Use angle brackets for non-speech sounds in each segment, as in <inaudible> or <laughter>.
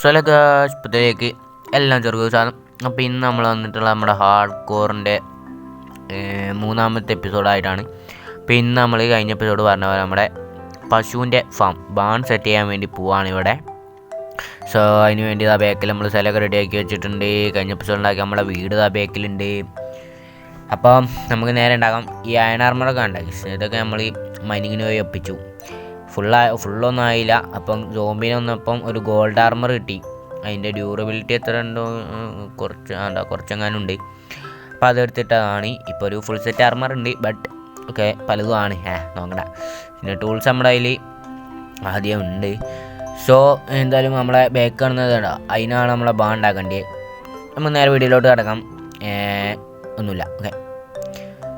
സ്വലകാശത്തിലേക്ക് എല്ലാം ചെറുക്കും സാധനം. അപ്പോൾ ഇന്ന് നമ്മൾ വന്നിട്ടുള്ള നമ്മുടെ ഹാർഡ് കോറിന്റെ മൂന്നാമത്തെ എപ്പിസോഡായിട്ടാണ് അപ്പോൾ ഇന്ന് നമ്മൾ കഴിഞ്ഞ എപ്പിസോഡ് പറഞ്ഞ പോലെ നമ്മുടെ പശുവിന്റെ ഫാം ബാൺ സെറ്റ് ചെയ്യാൻ വേണ്ടി പോവാണ് ഇവിടെ. സോ അതിന് വേണ്ടി ആ ബാക്കിൽ നമ്മൾ സ്ഥലമൊക്കെ റെഡിയാക്കി വെച്ചിട്ടുണ്ട്. കഴിഞ്ഞ എപ്പിസോഡ് ഉണ്ടാക്കി നമ്മുടെ വീട് ആ ബാക്കിലുണ്ട് അപ്പം നമുക്ക് നേരെ ഉണ്ടാക്കാം ഈ അയൺ ഉണ്ടാക്കി ഇതൊക്കെ നമ്മൾ മൈനിങ്ങിന് പോയി ഒപ്പിച്ചു. ഫുള്ളാ ഫുള്ളൊന്നും ആയില്ല. അപ്പം സോംബിനെ വന്നപ്പം ഒരു ഗോൾഡ് ആർമർ കിട്ടി. അതിന്റെ ഡ്യൂറബിലിറ്റി എത്ര ഉണ്ടോ കുറച്ച് എന്താ കുറച്ചെങ്ങാനും ഉണ്ട് അപ്പോൾ അതെടുത്തിട്ടതാണ്. ഇപ്പോൾ ഒരു ഫുൾ സെറ്റ് ആർമർ ഉണ്ട്. ബട്ട് ഒക്കെ പലതും ആണ് ഏ നോക്കണ്ട. പിന്നെ ടൂൾസ് നമ്മുടെ അതിൽ ആദ്യം ഉണ്ട്. സോ എന്തായാലും നമ്മളെ ബാക്ക് കാണുന്നത് അതിനാണ് നമ്മളെ ബാ ഉണ്ടാക്കേണ്ടത് നമുക്ക് നേരെ വീഡിയോയിലോട്ട് കിടക്കാം. ഒന്നുമില്ല. ഓക്കെ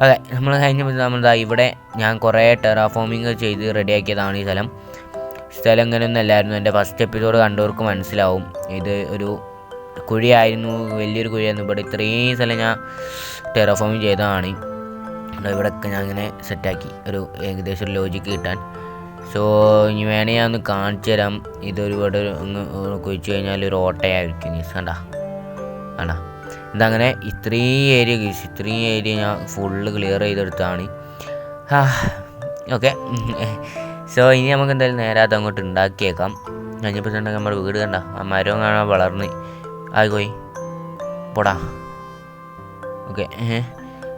അതെ നമ്മൾ കഴിഞ്ഞ നമ്മൾ ദാ ഇവിടെ ഞാൻ കുറേ ടെറാഫോമിങ് ചെയ്ത് റെഡിയാക്കിയതാണ് ഈ സ്ഥലം. സ്ഥലം ഇങ്ങനെയൊന്നും അല്ലായിരുന്നു. എന്റെ ഫസ്റ്റ് എപ്പിസോഡ് കണ്ടവർക്ക് മനസ്സിലാവും. ഇത് ഒരു കുഴിയായിരുന്നു വലിയൊരു കുഴിയായിരുന്നു. ഇവിടെ ഇത്രയും സ്ഥലം ഞാൻ ടെറാഫോമിങ് ചെയ്തതാണ്. ഇവിടെയൊക്കെ ഞാൻ ഇങ്ങനെ സെറ്റാക്കി ഒരു ഏകദേശം ഒരു ലോജിക്ക് കിട്ടാൻ. സോ ഇനി വേണേൽ ഞാൻ ഒന്ന് കാണിച്ചു തരാം. ഇതൊരു ഇവിടെ കുഴിച്ചു കഴിഞ്ഞാൽ ഒരു ഓട്ടയായിരിക്കും. കണ്ടാ. കണ്ടാ. ഇതങ്ങനെ ഇത്രയും ഏരിയ ഗീസ് ഇത്രയും ഏരിയ ഞാൻ ഫുള്ള് ക്ലിയർ ചെയ്തെടുത്താണ് ഓക്കെ സോ ഇനി നമുക്ക് എന്തായാലും നേരെ അത് അങ്ങോട്ട് ഉണ്ടാക്കിയേക്കാം. കഴിഞ്ഞപ്പോൾ നമ്മുടെ വീട് കണ്ട ആ മരവും കാണാൻ വളർന്ന്. ആയിക്കോയി പോടാ. ഓക്കെ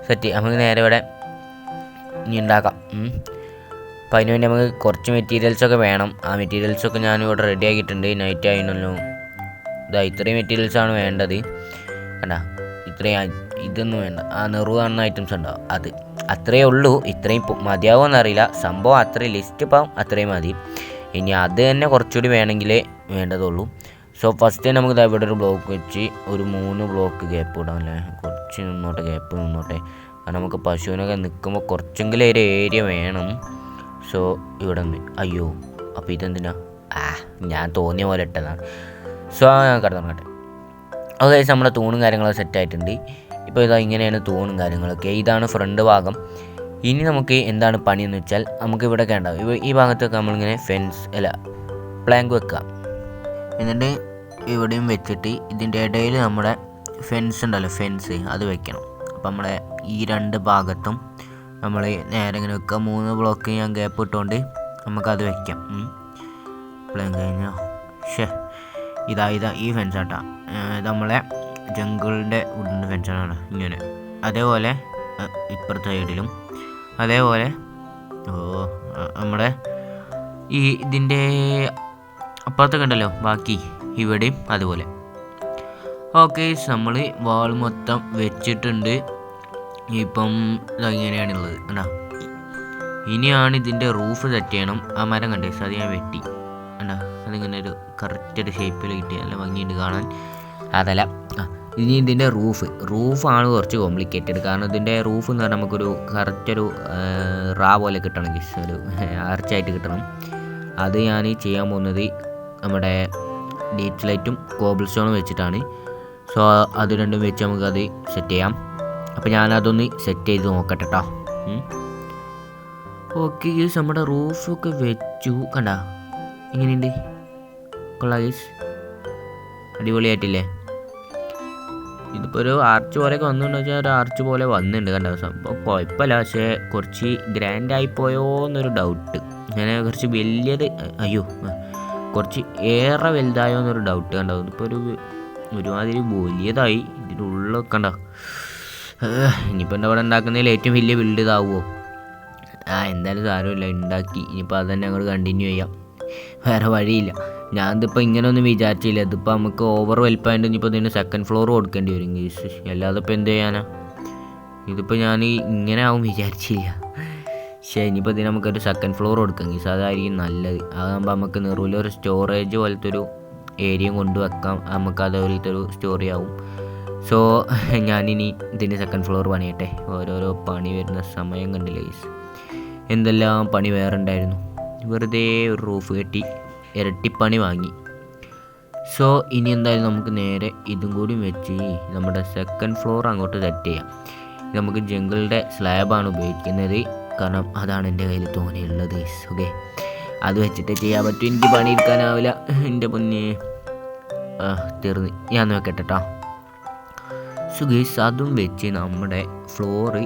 സെറ്റ് നമുക്ക് നേരെ ഇവിടെ ഇനി ഉണ്ടാക്കാം. അപ്പോൾ അതിന് വേണ്ടി നമുക്ക് കുറച്ച് മെറ്റീരിയൽസൊക്കെ വേണം. ആ മെറ്റീരിയൽസൊക്കെ ഞാൻ ഇവിടെ റെഡി ആക്കിയിട്ടുണ്ട്. നൈറ്റ് ആയിരുന്നല്ലോ ഇതാ ഇത്രയും മെറ്റീരിയൽസാണ് വേണ്ടത്. കണ്ട ഇത്രയും ഇതൊന്നും വേണ്ട. ആ നെറു കാണുന്ന ഐറ്റംസ് ഉണ്ടോ അത് അത്രയേ ഉള്ളൂ. ഇത്രയും മതിയാവോ എന്നറിയില്ല സംഭവം അത്രയും ലിസ്റ്റ് ഇപ്പം അത്രയും മതി. ഇനി അത് തന്നെ കുറച്ചുകൂടി വേണമെങ്കിലേ വേണ്ടതുള്ളൂ. സോ ഫസ്റ്റ് നമുക്ക് ഇവിടെ ഒരു ബ്ലോക്ക് വെച്ച് ഒരു മൂന്ന് ബ്ലോക്ക് ഗ്യാപ്പ് ഇടാം അല്ലേ? കുറച്ച് നിന്നോട്ടെ ഗ്യാപ്പ് നിന്നോട്ടെ. കാരണം നമുക്ക് പശുവിനൊക്കെ നിൽക്കുമ്പോൾ കുറച്ചെങ്കിലും ഒരു ഏരിയ വേണം. സോ ഇവിടെ അയ്യോ അപ്പോൾ ഇതെന്തിനാ? ആ ഞാൻ തോന്നിയ പോലെ ഇട്ടതാണ്. സോ ഞാൻ കിടന്നുറങ്ങട്ടെ ഓക്കെ നമ്മുടെ തൂണും കാര്യങ്ങളൊക്കെ സെറ്റ് ആയിട്ടുണ്ട്. ഇപ്പോൾ ഇതാ ഇങ്ങനെയാണ് തൂണും കാര്യങ്ങളൊക്കെ. ഇതാണ് ഫ്രണ്ട് ഭാഗം. ഇനി നമുക്ക് എന്താണ് പണിയെന്ന് വെച്ചാൽ നമുക്ക് ഉണ്ടാവും ഇവ ഈ ഭാഗത്തൊക്കെ നമ്മളിങ്ങനെ ഫെൻസ് അല്ല പ്ലാങ്ക് വെക്കുക എന്നിട്ട് ഇവിടെയും വെച്ചിട്ട് ഇതിന്റെ ഇടയിൽ നമ്മുടെ ഫെൻസ് ഉണ്ടല്ലോ ഫെൻസ് അത് വെക്കണം. അപ്പം നമ്മളെ ഈ രണ്ട് ഭാഗത്തും നമ്മൾ നേരെ ഇങ്ങനെ വെക്കുക മൂന്ന് ബ്ലോക്ക് ഞാൻ ഗ്യാപ്പ് ഇട്ടുകൊണ്ട് നമുക്കത് വെക്കാം. പ്ലാങ്ക് കഴിഞ്ഞോ? ഷേ ഇതാ ഇതാ ഈ ഫെൻസ് ആട്ടാ. ഇത് നമ്മളെ ജംഗിളിന്റെ വുഡിന്റെ ഫെൻസാണ് ഇങ്ങനെ. അതേപോലെ ഇപ്പുറത്തെ സൈഡിലും അതേപോലെ ഓ നമ്മുടെ ഈ ഇതിന്റെ അപ്പുറത്തൊക്കെ ഉണ്ടല്ലോ ബാക്കി ഇവിടെയും അതുപോലെ. ഓക്കെ നമ്മൾ വാൾ മൊത്തം വെച്ചിട്ടുണ്ട്. ഇപ്പം ഇങ്ങനെയാണുള്ളത് എന്നാ ഇനിയാണ് ഇതിന്റെ റൂഫ് സെറ്റ് ചെയ്യണം. ആ മരം കണ്ടേ അത് ഞാൻ വെട്ടി. അതിങ്ങനെ ഒരു കറക്റ്റ് ഒരു ഷേപ്പിൽ കിട്ടി നല്ല ഭംഗിയുണ്ട് കാണാൻ. അതല്ല ഇനി ഇതിന്റെ റൂഫ് റൂഫാണ് കുറച്ച് കോംപ്ലിക്കേറ്റഡ് കാരണം ഇതിന്റെ റൂഫ് എന്ന് പറഞ്ഞാൽ നമുക്കൊരു കറക്റ്റ് ഒരു റാ പോലെ കിട്ടണം ഗിസ് ഒരു ആർച്ചായിട്ട് കിട്ടണം. അത് ഞാൻ ചെയ്യാൻ പോകുന്നത് നമ്മുടെ ഡീറ്റ് ലൈറ്റും കോബിൾ സ്റ്റോണും വെച്ചിട്ടാണ്. സോ അത് രണ്ടും വെച്ച് നമുക്കത് സെറ്റ് ചെയ്യാം. അപ്പോൾ ഞാനതൊന്ന് സെറ്റ് ചെയ്ത് നോക്കട്ടെ കേട്ടോ ഓക്കെ നമ്മുടെ റൂഫൊക്കെ വെച്ചു. കണ്ട എങ്ങനെയുണ്ട് ഗീസ് അടിപൊളിയായിട്ടില്ലേ? ഇതിപ്പോൾ ഒരു ആർച്ച് പോലെയൊക്കെ വന്നിട്ടുണ്ടെന്ന് വെച്ചാൽ ഒരു ആർച്ച് പോലെ വന്നിട്ടുണ്ട് കണ്ട? ദിവസം അപ്പോൾ കുഴപ്പമില്ല. പക്ഷേ കുറച്ച് ഗ്രാൻഡായി പോയോ എന്നൊരു ഡൗട്ട് അങ്ങനെ കുറച്ച് വലിയത് അയ്യോ കുറച്ച് ഏറെ വലുതായോ എന്നൊരു ഡൗട്ട് കണ്ടോ? ഇതിപ്പോൾ ഒരു ഒരുമാതിരി വലിയതായി. ഇതിന്റെ ഉള്ളൊക്കെ കണ്ടോ? ഇനിയിപ്പോൾ എന്റെ അവിടെ ഉണ്ടാക്കുന്നതിൽ ഏറ്റവും വലിയ ബിൽഡ് ഇതാവുമോ ആ എന്തായാലും സാരമില്ല. ഉണ്ടാക്കി. ഇനിയിപ്പോൾ അത് തന്നെ അങ്ങോട്ട് കണ്ടിന്യൂ ചെയ്യാം. വേറെ വഴിയില്ല. ഞാൻ ഇതിപ്പോൾ ഇങ്ങനെ ഒന്നും വിചാരിച്ചില്ല. ഇതിപ്പോൾ നമുക്ക് ഓവർ വലിപ്പമായിട്ട് ഇനിയിപ്പോൾ ഇതിന് സെക്കൻഡ് ഫ്ലോർ കൊടുക്കേണ്ടി വരും. ഗീസ് അല്ലാതെ ഇപ്പോൾ എന്ത് ചെയ്യാനാ? ഇതിപ്പോൾ ഞാൻ ഇങ്ങനെ ആവും വിചാരിച്ചില്ല. പക്ഷേ ഇനിയിപ്പോൾ ഇതിന് നമുക്കൊരു സെക്കൻഡ് ഫ്ലോർ കൊടുക്കാം. ഗീസ് അതായിരിക്കും നല്ലത്. അതാകുമ്പോൾ നമുക്ക് നെറുവിലൊരു സ്റ്റോറേജ് പോലത്തെ ഒരു ഏരിയയും കൊണ്ടുവെക്കാം നമുക്ക് അതുപോലത്തെ ഒരു സ്റ്റോറി ആവും. സോ ഞാനിനി ഇതിന് സെക്കൻഡ് ഫ്ലോർ പണിയട്ടെ. ഓരോരോ പണി വരുന്ന സമയം കണ്ടില്ല ഗീസ്? എന്തെല്ലാം പണി വേറെ ഉണ്ടായിരുന്നു? വെറുതെ ഒരു റൂഫ് കെട്ടി ഇരട്ടിപ്പണി വാങ്ങി. സോ ഇനി എന്തായാലും നമുക്ക് നേരെ ഇതും കൂടി വെച്ച് നമ്മുടെ സെക്കൻഡ് ഫ്ലോർ അങ്ങോട്ട് സെറ്റ് ചെയ്യാം. നമുക്ക് ജംഗിളുടെ സ്ലാബാണ് ഉപയോഗിക്കുന്നത്. കാരണം അതാണ് എന്റെ കയ്യിൽ തോന്നിയുള്ളത് ഓക്കെ അത് വെച്ചിട്ട് ചെയ്യാൻ പറ്റും. എനിക്ക് പണിയെടുക്കാനാവില്ല. എന്റെ പൊന്നെ. തീർന്ന്. ഞാൻ നോക്കട്ടെ കേട്ടോ സോ അതും വെച്ച് നമ്മുടെ ഫ്ലോറ്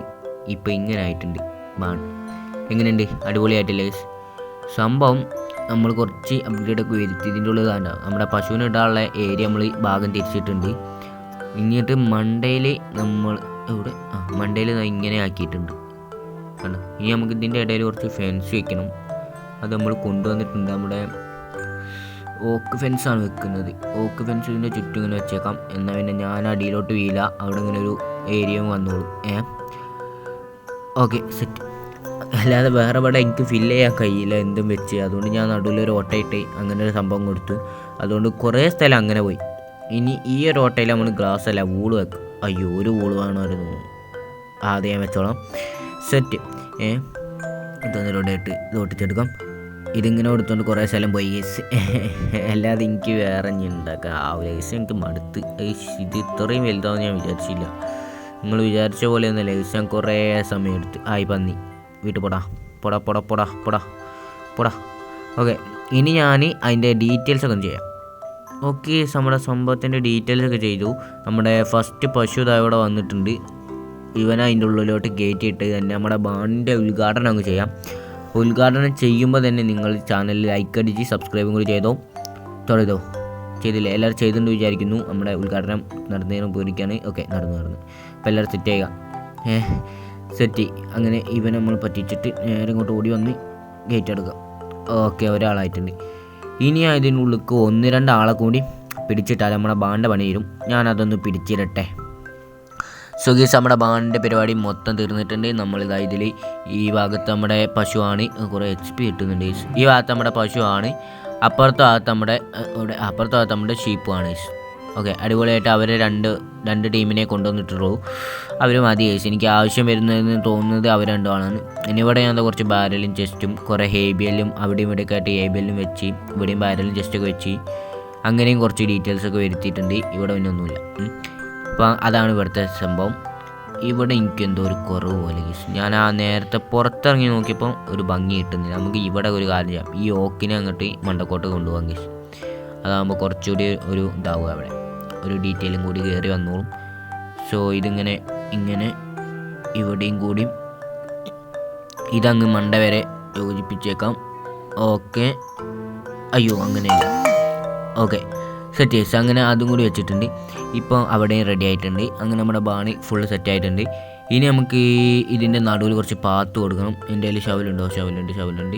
ഇപ്പോൾ ഇങ്ങനെ ആയിട്ടുണ്ട്. എങ്ങനെയുണ്ട്? അടിപൊളിയായിട്ടില്ലേ സംഭവം നമ്മൾ കുറച്ച് അപ്ഗ്രേഡ് ഒക്കെ വരുത്തി ഇതിന്റെ ഉള്ളിൽ കണ്ടോ നമ്മുടെ പശുവിന് ഇടാനുള്ള ഏരിയ നമ്മൾ ഭാഗം തിരിച്ചിട്ടുണ്ട്. എന്നിട്ട് മണ്ടയിൽ നമ്മൾ എവിടെ? ആ മണ്ടയിൽ ഇങ്ങനെ ആക്കിയിട്ടുണ്ട്. കണ്ടോ? ഇനി നമുക്ക് ഇതിന്റെ ഇടയിൽ കുറച്ച് ഫെൻസ് വെക്കണം. അത് നമ്മൾ കൊണ്ടുവന്നിട്ടുണ്ട് നമ്മുടെ ഓക്ക് ഫെൻസാണ് വെക്കുന്നത്. ഓക്ക് ഫെൻസിന്റെ ചുറ്റും ഇങ്ങനെ വെച്ചേക്കാം. എന്നാൽ പിന്നെ ഞാൻ അടിയിലോട്ട് വീല അവിടെ ഇങ്ങനെ ഒരു ഏരിയ വന്നോളൂ. ഏ? ഓക്കെ സെറ്റ് അല്ലാതെ വേറെ ഇവിടെ എനിക്ക് ഫില്ല് ചെയ്യാൻ കഴിയില്ല എന്തും വെച്ച്. അതുകൊണ്ട് ഞാൻ നടുവിലൊരു ഓട്ടയിട്ട് അങ്ങനെ ഒരു സംഭവം കൊടുത്തു. അതുകൊണ്ട് കുറേ സ്ഥലം അങ്ങനെ പോയി. ഇനി ഈ ഒരു ഓട്ടയിൽ നമ്മൾ ഗ്ലാസ് അല്ല വൂൾ വെക്കും. അയ്യോ ഒരു വൂൾ വേണമായിരുന്നു ആദ്യം വെച്ചോളാം. സെറ്റ് ഏ ഇതൊന്നിലൂടെ ഇട്ട് ഇത് ഒട്ടിച്ചെടുക്കാം. ഇതിങ്ങനെ കൊടുത്തോണ്ട് കുറേ സ്ഥലം പോയി. ഗൈസ് അല്ലാതെ എനിക്ക് വേറെ ഇനി ഉണ്ടാക്കാൻ ആ ഗൈസ് എനിക്ക് മടുത്ത്. ഇത് ഇത്രയും വലുതാവും ഞാൻ വിചാരിച്ചില്ല. നിങ്ങൾ വിചാരിച്ച പോലെ ഒന്നുമില്ല ഗൈസ് ഞാൻ കുറേ സമയം എടുത്ത്. ആയി പന്നി. വീട്ടിൽ പോടാ. പോടാ പോടാ പോടാ പോടാ പോടാ. ഓക്കെ ഇനി ഞാൻ അതിന്റെ ഡീറ്റെയിൽസ് ഒക്കെ ചെയ്യാം. ഓക്കെ നമ്മുടെ സംഭവത്തിന്റെ ഡീറ്റെയിൽസ് ഒക്കെ ചെയ്തു. നമ്മുടെ ഫസ്റ്റ് പശു ഇവിടെ വന്നിട്ടുണ്ട്. ഇവൻ അതിന്റെ ഉള്ളിലോട്ട് ഗേറ്റ് ഇട്ട് തന്നെ നമ്മുടെ ബാണിന്റെ ഉദ്ഘാടനം അങ്ങ് ചെയ്യാം. ഉദ്ഘാടനം ചെയ്യുമ്പോൾ തന്നെ നിങ്ങൾ ചാനലിൽ ലൈക്ക് അടിച്ച് സബ്സ്ക്രൈബും കൂടി ചെയ്തോ. തുടങ്ങിയതോ ചെയ്തില്ലേ. എല്ലാവരും ചെയ്തെന്ന് വിചാരിക്കുന്നു നമ്മുടെ ഉദ്ഘാടനം നടന്നതിന് പോയിരിക്കുകയാണ് ഓക്കെ നടന്നു നടന്നു. അപ്പോൾ എല്ലാവരും സെറ്റ് ചെയ്യുക. ഏ സെറ്റ് അങ്ങനെ ഇവൻ നമ്മൾ പറ്റിച്ചിട്ട് നേരെ ഇങ്ങോട്ട് ഓടി വന്ന് ഗേറ്റ് എടുക്കുക ഓക്കെ ഒരാളായിട്ടുണ്ട്. ഇനി അതിനുള്ളിൽ ഒന്ന് രണ്ട് ആളെ കൂടി പിടിച്ചിട്ടാൽ നമ്മുടെ ബാണ്ട പണി തരും. ഞാനതൊന്ന് പിടിച്ചിരട്ടെ. സുഗീസ് നമ്മുടെ ബാണിന്റെ പരിപാടി മൊത്തം തീർന്നിട്ടുണ്ട്. നമ്മളിതാ ഇതിൽ ഈ ഭാഗത്ത് നമ്മുടെ പശുവാണ് കുറേ എച്ച് പി കിട്ടുന്നുണ്ട്. ഈ ഭാഗത്ത് നമ്മുടെ പശുവാണ്. അപ്പുറത്തെ ഭാഗത്ത് നമ്മുടെ അപ്പുറത്തെ ഭാഗത്ത് നമ്മുടെ ഷീപ്പുമാണ് ഓക്കെ അടിപൊളിയായിട്ട് അവരെ രണ്ട് രണ്ട് ടീമിനെ കൊണ്ടുവന്നിട്ടുള്ളൂ. അവർ മതി ചേച്ചി എനിക്ക് ആവശ്യം വരുന്നതെന്ന് തോന്നുന്നത് അവർ രണ്ടുമാണ്. ഇനി ഇവിടെ ഞാൻ കുറച്ച് ബാരലും ചെസ്റ്റും കുറേ ഹേബിയലും അവിടെയും ഇവിടെയൊക്കെ ആയിട്ട് ഹേബിയലും വെച്ച് ഇവിടെയും ബാരലും ചെസ്റ്റൊക്കെ വെച്ച് അങ്ങനെയും കുറച്ച് ഡീറ്റെയിൽസ് ഒക്കെ വരുത്തിയിട്ടുണ്ട്. ഇവിടെ പിന്നെ ഒന്നുമില്ല. അപ്പോൾ അതാണ് ഇവിടുത്തെ സംഭവം. ഇവിടെ എനിക്ക് എന്തോ ഒരു കുറവ് പോലെ ഗീസ് ഞാൻ ആ നേരത്തെ പുറത്തിറങ്ങി നോക്കിയപ്പോൾ ഒരു ഭംഗി കിട്ടുന്നില്ല. നമുക്ക് ഇവിടെ ഒരു കാര്യം ചെയ്യാം. ഈ ഓക്കിനെ അങ്ങോട്ട് മണ്ടക്കോട്ട് കൊണ്ടുപോകാം ഗീസ് അതാകുമ്പോൾ കുറച്ചുകൂടി ഒരു ഇതാവുക അവിടെ. ഒരു ഡീറ്റെയിലും കൂടി കയറി വന്നോളും. സോ ഇതിങ്ങനെ ഇങ്ങനെ ഇവിടെയും കൂടി ഇതങ്ങ് മണ്ട വരെ യോജിപ്പിച്ചേക്കാം. ഓക്കെ അയ്യോ അങ്ങനെയല്ല. ഓക്കെ സെറ്റ് ചെയ്സ് അങ്ങനെ അതും കൂടി വെച്ചിട്ടുണ്ട്. ഇപ്പോൾ അവിടെയും റെഡി ആയിട്ടുണ്ട്. അങ്ങനെ നമ്മുടെ ബാണി ഫുൾ സെറ്റ് ആയിട്ടുണ്ട്. ഇനി നമുക്ക് ഇതിന്റെ നടുവിൽ കുറച്ച് പാത്ത് കൊടുക്കണം. എന്റെ കയ്യിൽ ഷവലുണ്ടോ ഷവലുണ്ട് ഷവലുണ്ട്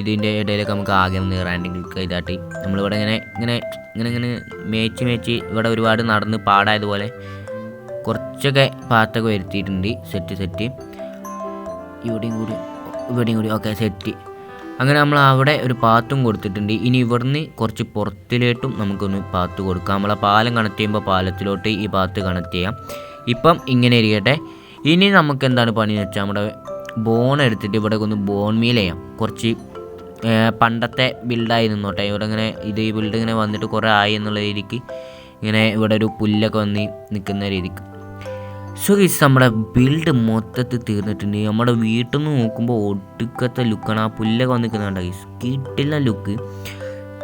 ഇതിന്റെ ഇടയിലൊക്കെ നമുക്ക് ആകെ ഒന്ന് റാൻഡിങ് ക്ലിക്ക് ചെയ്താട്ടി നമ്മളിവിടെ ഇങ്ങനെ ഇങ്ങനെ ഇങ്ങനെ ഇങ്ങനെ മേച്ച് മേച്ച് ഇവിടെ ഒരുപാട് നടന്ന് പാടായതുപോലെ കുറച്ചൊക്കെ പാത്തൊക്കെ വരുത്തിയിട്ടുണ്ട്. സെറ്റ് സെറ്റ് ഇവിടെയും കൂടി ഇവിടെയും കൂടി. ഓക്കെ സെറ്റ് അങ്ങനെ നമ്മൾ അവിടെ ഒരു പാത്തും കൊടുത്തിട്ടുണ്ട്. ഇനി ഇവിടുന്ന് കുറച്ച് പുറത്തിലോട്ടും നമുക്കൊന്ന് പാത്ത് കൊടുക്കാം. നമ്മളെ പാലം കണക്ട് ചെയ്യുമ്പോൾ പാലത്തിലോട്ട് ഈ പാത്ത് കണക്ട് ചെയ്യാം. ഇപ്പം ഇങ്ങനെ ഇരിക്കട്ടെ. ഇനി നമുക്ക് എന്താണ് പണി എന്ന് വെച്ചാൽ നമ്മുടെ ബോൺ എടുത്തിട്ട് ഇവിടെ ഒന്ന് ബോൺ മീൽ ചെയ്യാം. കുറച്ച് പണ്ടത്തെ ബിൽഡായി നിന്നോട്ടെ. ഇവിടെ ഇങ്ങനെ ഇത് ഈ ബിൽഡ് ഇങ്ങനെ വന്നിട്ട് കുറേ ആയി എന്നുള്ള രീതിക്ക് ഇങ്ങനെ ഇവിടെ ഒരു പുല്ലൊക്കെ വന്ന് നിൽക്കുന്ന രീതിക്ക്. സോ ഗീസ് നമ്മുടെ ബിൽഡ് മൊത്തത്തിൽ തീർന്നിട്ടുണ്ട്. നമ്മുടെ വീട്ടിൽ നിന്ന് നോക്കുമ്പോൾ ഒടുക്കത്തെ ലുക്കാണ് ആ പുല്ലൊക്കെ വന്ന് നിൽക്കുന്നുണ്ട് ഗീസ് കിട്ടില്ല ലുക്ക്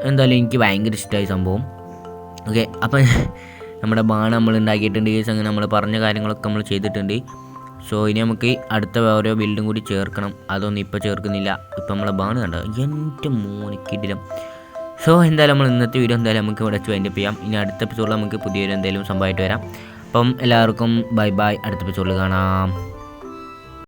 എന്തായാലും എനിക്ക് ഭയങ്കര ഇഷ്ടമായി സംഭവം. ഓക്കെ അപ്പം <laughs> നമ്മുടെ ബാണ് നമ്മൾ ഉണ്ടാക്കിയിട്ടുണ്ട് ഗീസ് അങ്ങനെ നമ്മൾ പറഞ്ഞ കാര്യങ്ങളൊക്കെ നമ്മൾ ചെയ്തിട്ടുണ്ട്. സോ ഇനി നമുക്ക് അടുത്ത ഓരോ ബിൽഡും കൂടി ചേർക്കണം. അതൊന്നും ഇപ്പോൾ ചേർക്കുന്നില്ല. ഇപ്പം നമ്മളെ ബാണ് കണ്ടോ? എന്റെ മോനിക്കിടിലും സോ എന്തായാലും നമ്മൾ ഇന്നത്തെ വീഡിയോ എന്തായാലും നമുക്ക് ഇവിടെ വെച്ച് വൈൻഡപ്പ് ചെയ്യാം. ഇനി അടുത്ത എപ്പിസോഡിൽ നമുക്ക് പുതിയൊരു എന്തെങ്കിലും സംഭവമായിട്ട് വരാം. അപ്പം എല്ലാവർക്കും ബൈ ബൈ അടുത്ത എപ്പിസോഡിൽ കാണാം.